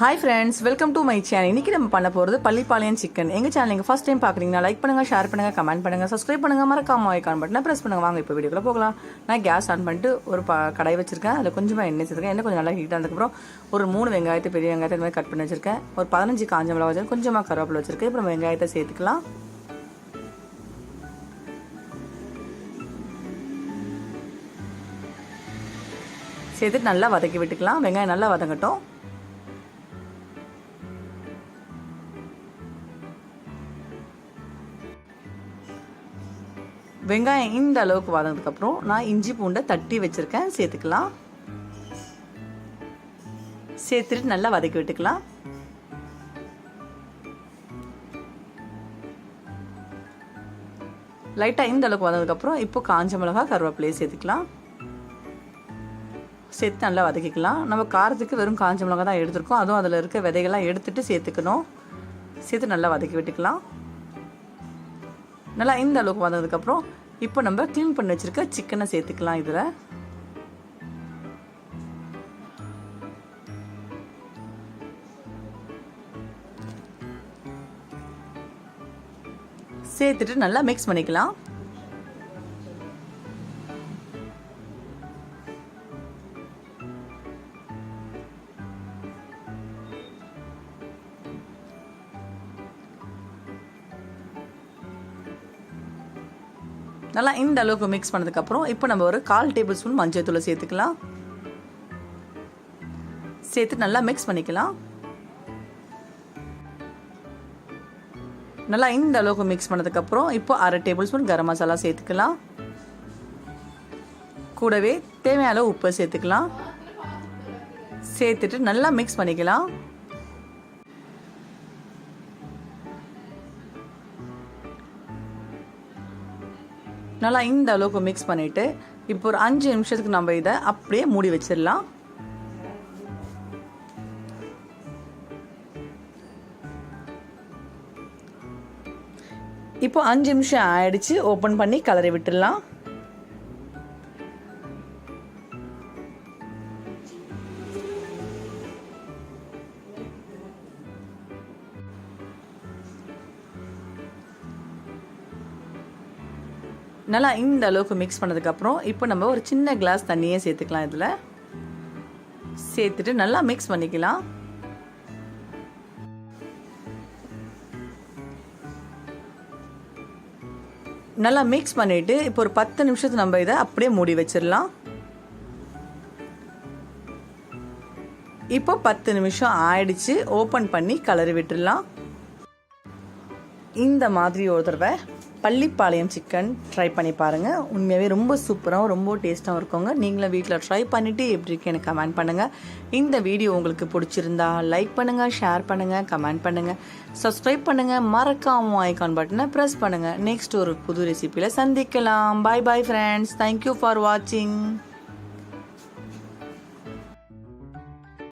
Hi friends welcome to my channel இன்னைக்கு நம்ம பண்ண போகிறது பள்ளிப்பாளையம் சிக்கன் எங்கள் சேனல் நீங்கள் ஃபஸ்ட் டைம் பார்க்குறீங்கன்னா லைக் பண்ணுங்கள் ஷேர் பண்ணுங்கள் கமெண்ட் பண்ணுங்கள் சப்ஸ்கிரைப் பண்ணுங்கள் மறக்காம ஐக்கான் பட்டனை ப்ரெஸ் பண்ணுங்கள் வாங்க இப்போ வீடியோக்குள்ள போகலாம். நான் கேஸ் ஆன் பண்ணிட்டு ஒரு ப கடை வச்சிருக்கேன். அதில் கொஞ்சமாக எண்ணெய் வச்சிருக்கேன் எண்ணெய் கொஞ்சம் நல்லா ஹீட் ஆனதுக்கப்புறம் ஒரு மூணு வெங்காயத்தை பெரிய வெங்காயத்தை இந்த மாதிரி கட் பண்ணி வச்சிருக்கேன். ஒரு பதினஞ்சு காஞ்ச மிளகா வச்சிருக்கேன். கொஞ்சமாக கருவேப்பிலை வச்சிருக்கேன். இப்போ நம்ம வெங்காயத்தை சேர்த்துக்கலாம். சேர்த்துட்டு நல்லா வதக்கி விட்டுக்கலாம். வெங்காயம் நல்லா வதங்கட்டும். வெங்காயம் இந்த அளவுக்கு வதங்கினதுக்கப்புறம் நான் இஞ்சி பூண்டை தட்டி வச்சுருக்கேன். சேர்த்துக்கலாம். சேர்த்துட்டு நல்லா வதக்கி விட்டுக்கலாம். லைட்டாக இந்த அளவுக்கு வதங்கதுக்கப்புறம் இப்போ காஞ்ச மிளகா கருவேப்பிலையை சேர்த்துக்கலாம். சேர்த்து நல்லா வதக்கிக்கலாம். நம்ம காரத்துக்கு வெறும் காஞ்ச மிளகா தான் எடுத்துருக்கோம். அதுவும் அதில் இருக்க விதைகள்லாம் எடுத்துட்டு சேர்த்துக்கணும். சேர்த்து நல்லா வதக்கி விட்டுக்கலாம். நல்லா இந்த அளவுக்கு வந்ததுக்கப்புறம் இப்போ நம்ம க்ளீன் பண்ணி வச்சுருக்க சிக்கனை சேர்த்துக்கலாம் இதில். சேர்த்துட்டு நல்லா மிக்ஸ் பண்ணிக்கலாம். நல்லா இந்த அளவுக்கு மிக்ஸ் பண்ணதுக்கப்புறம் இப்போ நம்ம ஒரு கால் டேபிள் ஸ்பூன் மஞ்சள் தூளை சேர்த்துக்கலாம். சேர்த்து நல்லா மிக்ஸ் பண்ணிக்கலாம். நல்லா இந்த அளவுக்கு மிக்ஸ் பண்ணதுக்கப்புறம் இப்போ அரை டேபிள் ஸ்பூன் கரம் மசாலா சேர்த்துக்கலாம். கூடவே தேவையான அளவு உப்பு சேர்த்துக்கலாம். சேர்த்துட்டு நல்லா மிக்ஸ் பண்ணிக்கலாம். நல்லா இந்த அளவுக்கு மிக்ஸ் பண்ணிவிட்டு இப்போ ஒரு அஞ்சு நிமிஷத்துக்கு நம்ம இதை அப்படியே மூடி வச்சிடலாம். இப்போ அஞ்சு நிமிஷம் ஆயிடுச்சு ஓப்பன் பண்ணி கலரை விட்டுடலாம். நல்லா இந்த அளவுக்கு மிக்ஸ் பண்ணதுக்கப்புறம் இப்போ நம்ம ஒரு சின்ன கிளாஸ் தண்ணியே சேர்த்துக்கலாம் இதில். சேர்த்துட்டு நல்லா மிக்ஸ் பண்ணிக்கலாம். நல்லா மிக்ஸ் பண்ணிவிட்டு இப்போ ஒரு பத்து நிமிஷத்து நம்ம இதை அப்படியே மூடி வச்சிடலாம். இப்போ பத்து நிமிஷம் ஆயிடுச்சு. ஓப்பன் பண்ணி கலரி விட்டுடலாம். இந்த மாதிரி ஒரு தடவை பள்ளிப்பாளையம் சிக்கன் ட்ரை பண்ணி பாருங்கள் உண்மையாகவே ரொம்ப சூப்பராகவும் ரொம்ப டேஸ்ட்டாகவும் இருக்குங்க. நீங்களும் வீட்டில் ட்ரை பண்ணிவிட்டு எப்படி இருக்கு எனக்கு கமெண்ட் பண்ணுங்கள் இந்த வீடியோ உங்களுக்கு பிடிச்சிருந்தா லைக் பண்ணுங்கள் ஷேர் பண்ணுங்கள் கமெண்ட் பண்ணுங்கள் சப்ஸ்கிரைப் பண்ணுங்கள் மறக்காம ஐக்கான் பட்டனை ப்ரெஸ் பண்ணுங்கள் நெக்ஸ்ட் ஒரு புது ரெசிப்பியில் சந்திக்கலாம். Bye bye friends thank you for வாட்சிங்